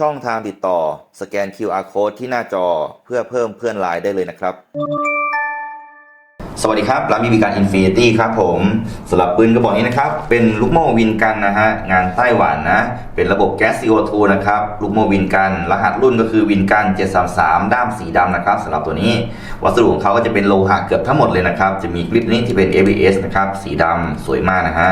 ช่องทางติดต่อสแกน QR Code ที่หน้าจอเพื่อเพิ่มเพื่อนไลน์ได้เลยนะครับ สวัสดีครับร้านมีวิการอินฟินิตี้ครับผมสำหรับปืนกระบอกนี้นะครับ เป็นลูกโม่วินกันนะฮะ งานไต้หวันนะ เป็นระบบแก๊ส CO2 นะครับ ลูกโม่วินกัน รหัสรุ่นก็คือวินกัน 733 ด้ามสีดำนะครับสำหรับตัวนี้ วัสดุของเขาก็จะเป็นโลหะเกือบทั้งหมดเลยนะครับ จะมีกริปนี้ที่เป็น ABS นะครับ สีดำสวยมากนะฮะ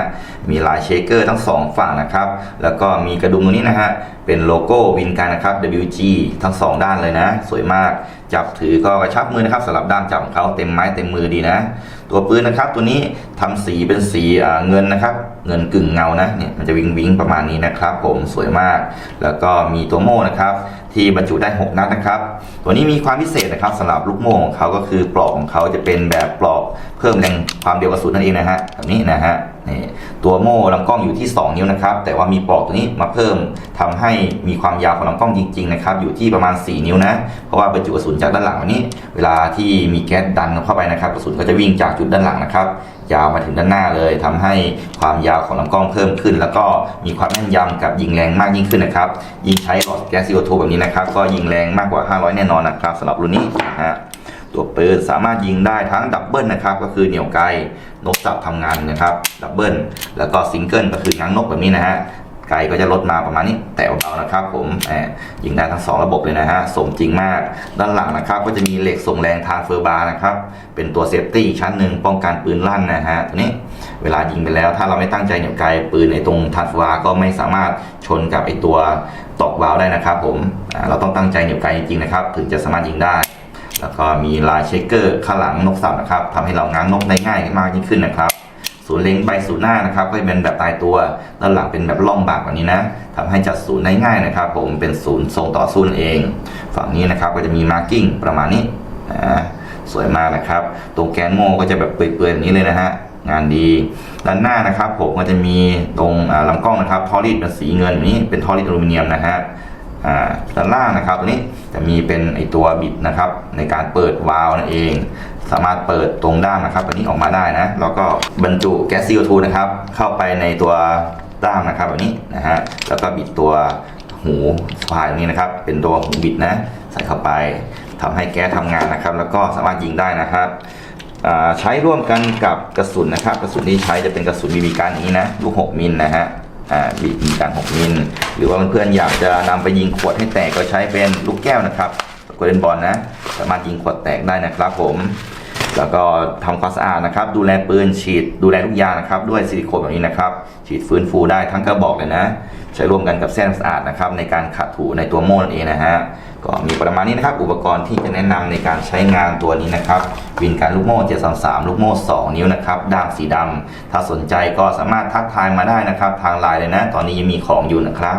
มีลายเชคเกอร์ทั้งสองฝั่งนะครับ แล้วก็มีกระดุมตรงนี้นะฮะเป็นโลโก้วินกันนะครับ WG ทั้งสองด้านเลยนะ สวยมากจับถือก็กระชับมือนะครับสำหรับด้ามจับของเขาเต็มไม้เต็มมือดีนะ ตัวปืนนะครับ ตัวนี้ทำสีเป็นสีเงินนะครับ เงินกึ่งเงานะเนี่ยมันจะวิงวิงประมาณนี้นะครับ ผมสวยมาก แล้วก็มีตัวโม่นะครับ ที่บรรจุได้ 6 นัดนะครับ ตัวนี้มีความพิเศษนะครับสำหรับลูกโม่ของเขาก็คือปลอกของเขาจะเป็นแบบปลอกเพิ่มแรงความเร็วกระสุนนั่นเองนะฮะแบบนี้นะฮะนี่ตัวโม่ลำกล้องอยู่ที่ 2 นิ้วนะครับ แต่ว่ามีปลอกตัวนี้มาเพิ่มทำให้มีความยาวของลำกล้องจริงๆนะครับอยู่ที่ประมาณ 4 นิ้วนะเพราะว่าบรรจุกระสุนจากด้านหลังอันนี้ เวลาที่มีแก๊สดันเข้าไปนะครับกระสุนก็จะวิ่งจากจุดด้านหลังนะครับยาวมาถึงด้านหน้าเลยทำให้ความยาวของลำกล้องเพิ่มขึ้น แล้วก็มีความแม่นยำกับยิงแรงมากยิ่งขึ้นนะครับยิงใช้หลอดแก๊ส CO2 แบบนี้นะครับ ก็ยิงแรงมากกว่า 500 แน่นอนนะครับสำหรับรุ่นนี้นะฮะตัวปืนสามารถยิงได้ทั้งดับเบิลนะครับ ก็คือเหนี่ยวไกลนกสับทำงานนะครับดับเบิลแล้วก็ซิงเกิลก็คือง้างนกแบบนี้นะฮะไกลก็จะลดมาประมาณนี้แต่เบาๆนะครับ ผมแหมยิงได้ทั้งสองระบบเลยนะฮะสมจริงมาก ด้านหลังนะครับ ก็จะมีเหล็กส่งแรงทานเฟอร์บาร์นะครับ เป็นตัวเซฟตี้ชั้นหนึ่งป้องกันปืนลั่นนะฮะตัวนี้ เวลายิงไปแล้ว ถ้าเราไม่ตั้งใจเหนี่ยวไกลปืนในตรงทานเฟอร์บาก็ไม่สามารถชนกับไอตัวตอกวาล์วได้นะครับ ผมเราต้องตั้งใจเหนี่ยวไกลจริงๆนะครับ ถึงจะสามารถยิงได้ แล้วก็มีลายเชคเกอร์ข้างหลังนกสับนะครับทำให้เราง้างนกได้ง่ายมากยิ่งขึ้นนะครับศูนย์เล็งใบศูนย์หน้านะครับก็จะเป็นแบบตายตัวด้านหลังเป็นแบบล่องบากแบบนี้นะทำให้จัดศูนย์ได้ง่ายนะครับ ผมเป็นศูนย์ทรงต่อสู้นเอง ฝั่งนี้นะครับก็จะมีมาร์กิ้งประมาณนี้นะสวยมากนะครับ ตรงแกนโม่ก็จะแบบเปื่อยๆแบบนี้เลยนะฮะ งานดีด้านหน้านะครับผมก็จะมีตรงอ่าลำกล้องนะครับทอริดเป็นสีเงินแบบนี้เป็นทอริดอลูมิเนียมนะฮะอ่าด้านล่างนะครับตัวนี้จะมีเป็นไอตัวบิดนะครับ ในการเปิดวาล์วนั่นเอง สามารถเปิดตรงด้ามนะครับตัวนี้ออกมาได้นะแล้วก็บรรจุแก๊ส CO2 นะครับ เข้าไปในตัวด้ามนะครับแบบนี้นะฮะแล้วก็บิดตัวหูสะพายตรงนี้นะครับ เป็นตัวหูบิดนะ ใส่เข้าไปทำให้แก๊สทำงานนะครับ แล้วก็สามารถยิงได้นะครับ ใช้ร่วมกันกับกระสุนนะครับ กระสุนที่ใช้จะเป็นกระสุนบีบีการนี้นะลูก6มิลนะฮะบีบีการ6มิลหรือว่าเพื่อนๆอยากจะนำไปยิงขวดให้แตกก็ใช้เป็นลูกแก้วนะครับโกลเด็นบอลนะ สามารถยิงขวดแตกได้นะครับผม แล้วก็ทำความสะอาดนะครับ ดูแลปืนฉีดดูแลทุกอย่างนะครับ ด้วยซิลิโคนแบบนี้นะครับ ฉีดฟื้นฟูได้ทั้งกระบอกเลยนะ ใช้ร่วมกันกับแส้นสะอาดนะครับ ในการขัดถูในตัวโม่นั่นเองนะฮะก็มีประมาณนี้นะครับ อุปกรณ์ที่จะแนะนำในการใช้งานตัวนี้นะครับ วินการลูกโม่ 733 ลูกโม่ 2 นิ้วนะครับด้ามสีดำถ้าสนใจก็สามารถทักทายมาได้นะครับ ทางไลน์เลยนะ ตอนนี้ยังมีของอยู่นะครับ